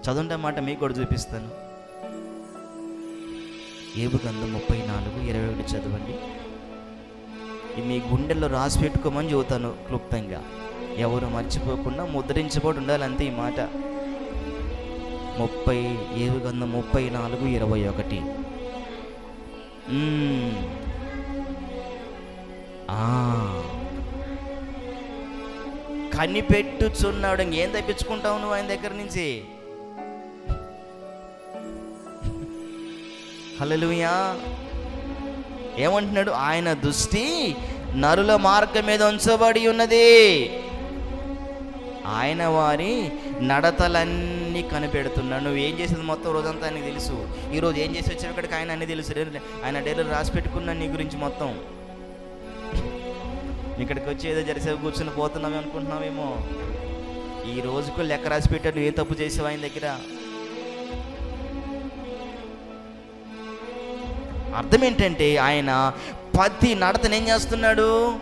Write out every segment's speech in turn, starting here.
చదువుంటే మాట మీకు కూడా చూపిస్తాను. ఏబు గంధం ముప్పై నాలుగు ఇరవై ఒకటి చదవండి. మీ గుండెల్లో రాసి పెట్టుకోమని చెబుతాను క్లుప్తంగా. ఎవరు మర్చిపోకుండా ముద్రించబడి ఉండాలి అంతే ఈ మాట. ముప్పై ఏడు వందల ముప్పై నాలుగు ఇరవై ఒకటి. కనిపెట్టుచున్నాడు. ఏం తప్పించుకుంటావు నువ్వు ఆయన దగ్గర నుంచి? హలలుయా ఏమంటున్నాడు? ఆయన దృష్టి నరుల మార్గం మీద ఉంచబడి ఉన్నది. ఆయన వారి నడతలన్నీ కనిపెడుతున్నాడు. నువ్వు ఏం చేసేది మొత్తం రోజంతా ఆయనకు తెలుసు. ఈరోజు ఏం చేసి వచ్చావు? ఇక్కడికి ఆయన అన్నీ తెలుసు. ఆయన డైలీ రాసి పెట్టుకున్నా నీ గురించి మొత్తం. ఇక్కడికి వచ్చి ఏదో జరిసేపు కూర్చొని పోతున్నామే అనుకుంటున్నావేమో. ఈ రోజుకు లెక్క రాసి పెట్టాడు. ఏ తప్పు చేసావు ఆయన దగ్గర? అర్థం ఏంటంటే ఆయన ప్రతి నడతను ఏం చేస్తున్నాడు?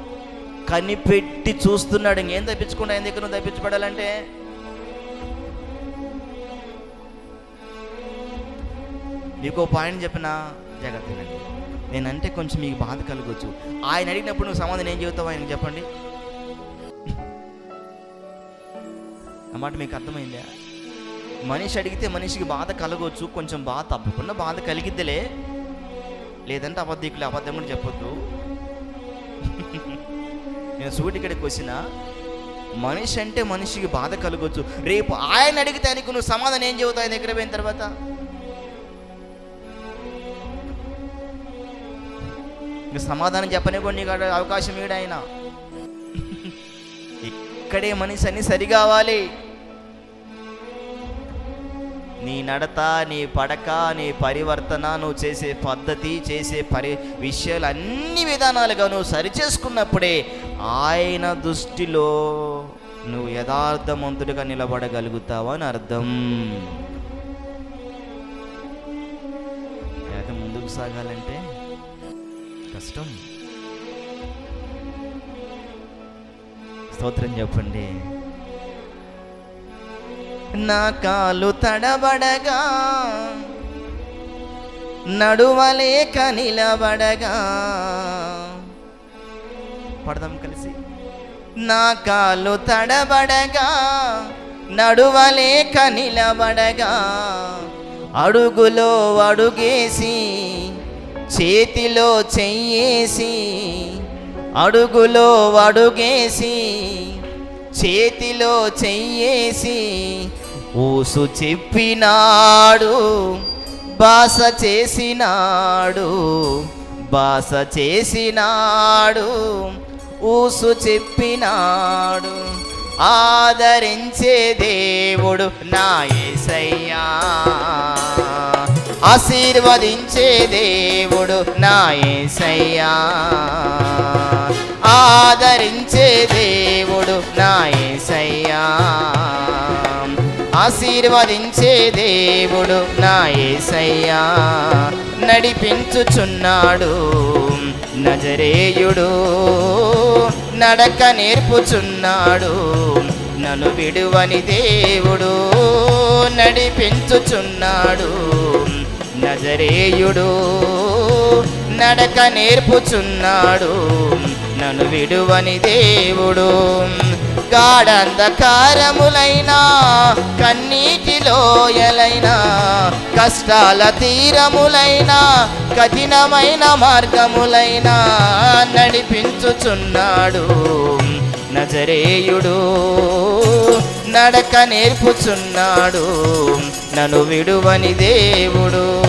కనిపెట్టి చూస్తున్నాడు. ఇంకేం తప్పించుకుంటా ఆయన దగ్గర నువ్వు తప్పించబడాలంటే? మీకు పాయింట్ చెప్పిన? జాగ్రత్త నేనంటే కొంచెం మీకు బాధ కలగవచ్చు ఆయన అడిగినప్పుడు నువ్వు సమాధానం ఏం చెబుతావు ఆయన చెప్పండి. అన్నమాట మీకు అర్థమైందా? మనిషి అడిగితే మనిషికి బాధ కలగవచ్చు కొంచెం బాధ తప్పకుండా బాధ కలిగిద్దిలే. లేదంటే అబద్ధికులు అబద్ధం కూడా చెప్పొద్దు. నేను సూటికడికి వచ్చిన మనిషి అంటే మనిషికి బాధ కలగొచ్చు. రేపు ఆయన అడిగితే ఆయనకు నువ్వు సమాధానం ఏం చెబుతావు ఆయన దగ్గర పోయిన తర్వాత? ఇంక సమాధానం చెప్పనే కొన్ని అవకాశం ఇవ్వడు ఆయన ఇక్కడే మనిషి అన్ని సరిగావాలి నీ నడత నీ పడక నీ పరివర్తన నువ్వు చేసే పద్ధతి చేసే పరి విషయాలు అన్ని విధానాలుగా నువ్వు సరిచేసుకున్నప్పుడే ఆయన దృష్టిలో నువ్వు యథార్థవంతుడిగా నిలబడగలుగుతావు అని అర్థం. లేకపోతే ముందుకు సాగాలంటే కష్టం. స్తోత్రం చెప్పండి. నా కాలు తడబడగా నడువలేక నిలబడగా. పడదాం కలిసి. నా కాలు తడబడగా నడువలేక నిలబడగా. అడుగులో అడుగేసి చేతిలో చెయ్యేసి అడుగులో అడుగేసి చేతిలో చెయ్యేసి ఊసు చెప్పినాడు బాస చేసినాడు బాస చేసినాడు ఊసు చెప్పినాడు. ఆదరించే దేవుడు నా ఏసయ్యా. ఆశీర్వదించే దేవుడు నా ఏసయ్యా. ఆదరించే దేవుడు నా ఏసయ్యా. ఆశీర్వదించే దేవుడు నా ఏసయ్యా. నడిపించుచున్నాడు నజరేయుడు. నడక నేర్పుచున్నాడు నన్ను విడువని దేవుడు. నడిపించుచున్నాడు నజరేయుడు. నడక నేర్పుచున్నాడు నన్ను విడువని దేవుడు. గాఢంధకారములైనా కన్నీటిలోయలైనా కష్టాల తీరములైనా కఠినమైన మార్గములైనా నడిపించుచున్నాడు. నజరేయుడు నడక నేర్పుచున్నాడు. నన్ను విడువని దేవుడు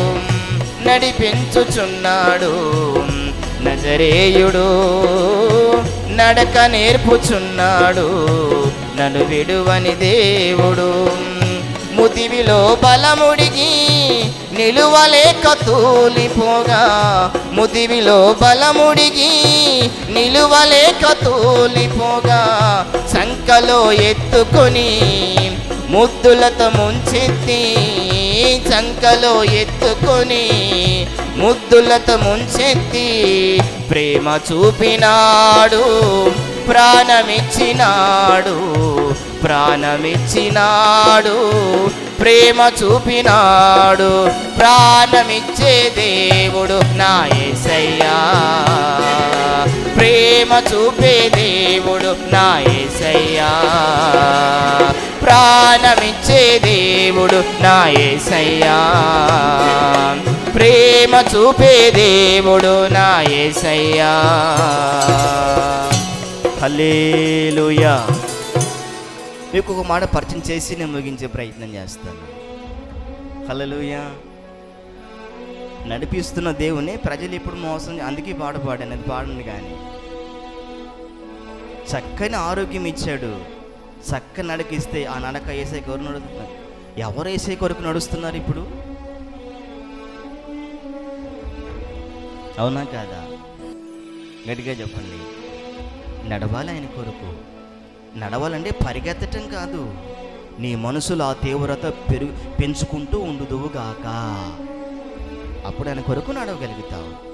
నడిపించుచున్నాడు. నజరేయుడు నడక నేర్పుచున్నాడు. నన్ను విడువని దేవుడు. ముదివిలో బలముడిగి నిలువలేక తూలిపోగా. ముదివిలో బలముడిగి నిలువలేక తూలిపోగా. సంకలో ఎత్తుకొని ముద్దులతో ముంచెత్తి చంకలో ఎత్తుకొని ముద్దులతో ముంచెత్తి ప్రేమ చూపినాడు ప్రాణమిచ్చినాడు ప్రాణమిచ్చినాడు ప్రేమ చూపినాడు ప్రాణమిచ్చే దేవుడు నా యేసయ్యా ప్రేమ చూపే దేవుడు నా యేసయ్యా ప్రాణమిచ్చే దేవుడు నా యేసయ్యా ప్రేమ చూపే దేవుడు నా ఏసయ్యా. హల్లెలూయా. మీకు ఒక మాట పరిచయం చేసి నేను ముగించే ప్రయత్నం చేస్తాను. హలలుయా నడిపిస్తున్న దేవుని ప్రజలు ఇప్పుడు మోసం అందుకే పాట పాడాను అది పాడను కానీ. చక్కని ఆరోగ్యం ఇచ్చాడు. చక్క నడకిస్తే ఆ నడక వేసే కొరకు నడుస్తున్నారు ఎవరు వేసే కొరకు నడుస్తున్నారు ఇప్పుడు? అవునా కాదా? గట్టిగా చెప్పండి. నడవాలి ఆయన కొరకు. నడవాలంటే పరిగెత్తటం కాదు. నీ మనసులో ఆ తీవ్రత పెరుగు పెంచుకుంటూ ఉండుదువుగాక. అప్పుడు ఆయన కొరకు నడవగలుగుతావు.